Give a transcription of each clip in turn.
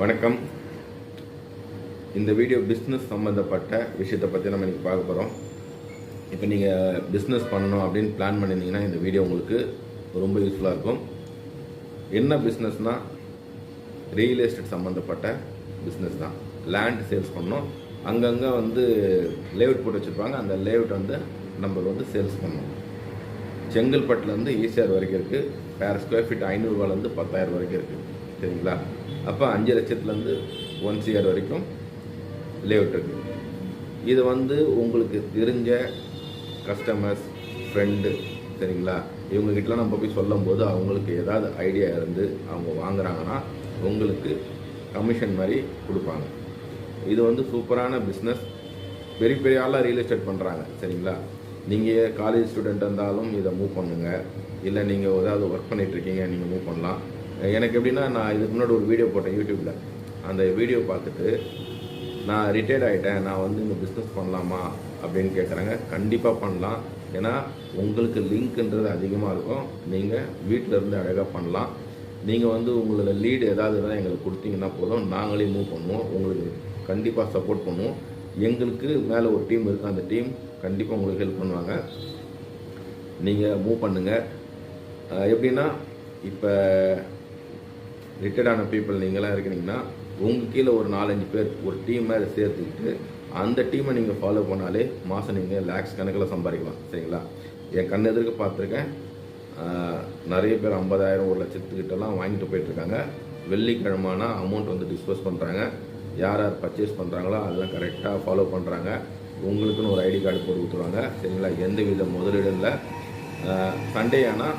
வணக்கம். இந்த video business சம்மந்தப்பட்ட விஷயத்தை பற்றி நம்ம இன்றைக்கி பார்க்க போகிறோம் இப்போ நீங்கள் பிஸ்னஸ் பண்ணணும் அப்படின்னு பிளான் பண்ணியிருந்தீங்கன்னா இந்த வீடியோ உங்களுக்கு ரொம்ப யூஸ்ஃபுல்லாக இருக்கும். என்ன பிஸ்னஸ்னால் ரியல் எஸ்டேட் சம்மந்தப்பட்ட பிஸ்னஸ் தான். லேண்ட் சேல்ஸ் பண்ணோம் அங்கங்கே வந்து லேவுட் போட்டு வச்சுருப்பாங்க. அந்த லேவுட் வந்து நம்ம வந்து சேல்ஸ் பண்ணணும். செங்கல்பட்டுலேருந்து ஈசிஆர் வரைக்கும் இருக்குது பேர் ஸ்கொயர் ஃபீட் ஐநூறுரூவாலேருந்து பத்தாயிரம் வரைக்கும் இருக்குது சரிங்களா? அப்போ அஞ்சு லட்சத்துலேருந்து ஒன் சிஆர் வரைக்கும் லேவுட் இருக்குது இது வந்து உங்களுக்கு தெரிஞ்ச கஸ்டமர்ஸ் ஃப்ரெண்டு சரிங்களா? இவங்ககிட்டலாம் நம்ம போய் சொல்லும்போது அவங்களுக்கு ஏதாவது ஐடியா இருந்து அவங்க வாங்குறாங்கன்னா உங்களுக்கு கமிஷன் மாதிரி கொடுப்பாங்க. இது வந்து சூப்பரான பிஸ்னஸ் பெரிய பெரிய ஆளாக ரியல் எஸ்டேட் பண்ணுறாங்க சரிங்களா? நீங்கள் காலேஜ் ஸ்டூடெண்ட் இருந்தாலும் இதை மூவ் பண்ணுங்கள் இல்லை நீங்கள் ஏதாவது ஒர்க் பண்ணிகிட்ருக்கீங்க நீங்கள் மூவ் பண்ணலாம். எனக்கு எப்படின்னா நான் இதுக்கு முன்னாடி ஒரு வீடியோ போட்டேன் யூடியூப்பில் அந்த வீடியோ பார்த்துட்டு நான் ரிட்டையர்ட் ஆகிட்டேன் நான் வந்து இந்த பிஸ்னஸ் பண்ணலாமா? அப்படின்னு கேட்குறாங்க கண்டிப்பாக பண்ணலாம். ஏன்னா உங்களுக்கு லிங்க்ன்றது அதிகமாக இருக்கும். நீங்கள் வீட்டில் இருந்து அழகாக பண்ணலாம். நீங்கள் வந்து உங்களோட லீடு ஏதாவது இருந்தால் எங்களுக்கு கொடுத்தீங்கன்னா போதும். நாங்களே மூவ் பண்ணுவோம். உங்களுக்கு கண்டிப்பாக சப்போர்ட் பண்ணுவோம். எங்களுக்கு மேலே ஒரு டீம் இருக்குது அந்த டீம் கண்டிப்பாக உங்களுக்கு ஹெல்ப் பண்ணுவாங்க. நீங்கள் மூவ் பண்ணுங்கள் எப்படின்னா இப்போ ரிட்டையர்டான பீப்புள் நீங்களாம் இருக்கிறீங்கன்னா உங்கள் கீழே ஒரு நாலஞ்சு பேர் ஒரு டீம் மாதிரி சேர்த்துக்கிட்டு அந்த டீமை நீங்கள் ஃபாலோ பண்ணாலே மாதம் நீங்கள் லேக்ஸ் கணக்கில் சம்பாதிக்கலாம். சரிங்களா? என் கண் எதிர்க்க பார்த்துருக்கேன். நிறைய பேர் ஐம்பதாயிரம் ஒரு லட்சத்துக்கிட்டலாம் வாங்கிட்டு போயிட்டுருக்காங்க. வெள்ளிக்கிழமானா அமௌண்ட் வந்து டிஸ்போஸ் பண்ணுறாங்க யார் யார் பர்ச்சேஸ் பண்ணுறாங்களோ அதெல்லாம் கரெக்டாக ஃபாலோ பண்ணுறாங்க உங்களுக்குன்னு ஒரு ஐடி கார்டு போட்டு கொடுத்துருவாங்க. சரிங்களா? எந்த வித முதலீடும் இல்லை. சண்டே ஆனால்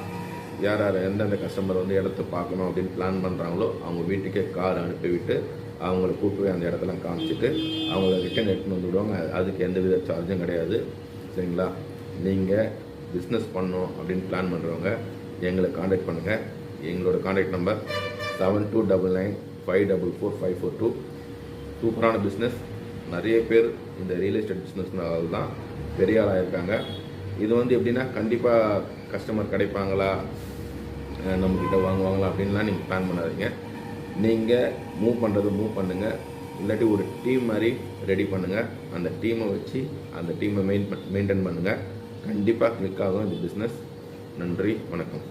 யார் யார் எந்தெந்த கஸ்டமர் வந்து இடத்த பார்க்கணும் அப்படின்னு பிளான் பண்ணுறாங்களோ அவங்க வீட்டுக்கே கார் அனுப்பிவிட்டு அவங்கள கூப்பிட்டு போய் அந்த இடத்தெல்லாம் காமிச்சிட்டு அவங்கள ரிட்டன் எடுத்துன்னு வந்து விடுவாங்க அதுக்கு எந்த வித சார்ஜும் கிடையாது. சரிங்களா? நீங்கள் பிஸ்னஸ் பண்ணணும் அப்படின்னு பிளான் பண்ணுறவங்க எங்களை காண்டாக்ட் பண்ணுங்கள் எங்களோட contact number seven two double nine five double four five four two சூப்பரான பிஸ்னஸ் நிறைய பேர் இந்த ரியல் எஸ்டேட் பிஸ்னஸ்னால தான் பெரிய ஆளாக இருக்காங்க இது வந்து எப்படின்னா கண்டிப்பாக கஸ்டமர் கிடைப்பாங்களா? நம்மக்கிட்ட வாங்குவாங்களா அப்படின்லாம் நீங்கள் பிளான் பண்ணாதீங்க. நீங்கள் மூவ் பண்ணுறது மூவ் பண்ணுங்கள் இல்லாட்டி ஒரு டீம் மாதிரி ரெடி பண்ணுங்கள் அந்த டீமை வச்சு அந்த டீமை மெயின் மெயின்டைன் பண்ணுங்கள் கண்டிப்பாக கிளிக் ஆகும். இந்த பிஸ்னஸ் நன்றி. வணக்கம்.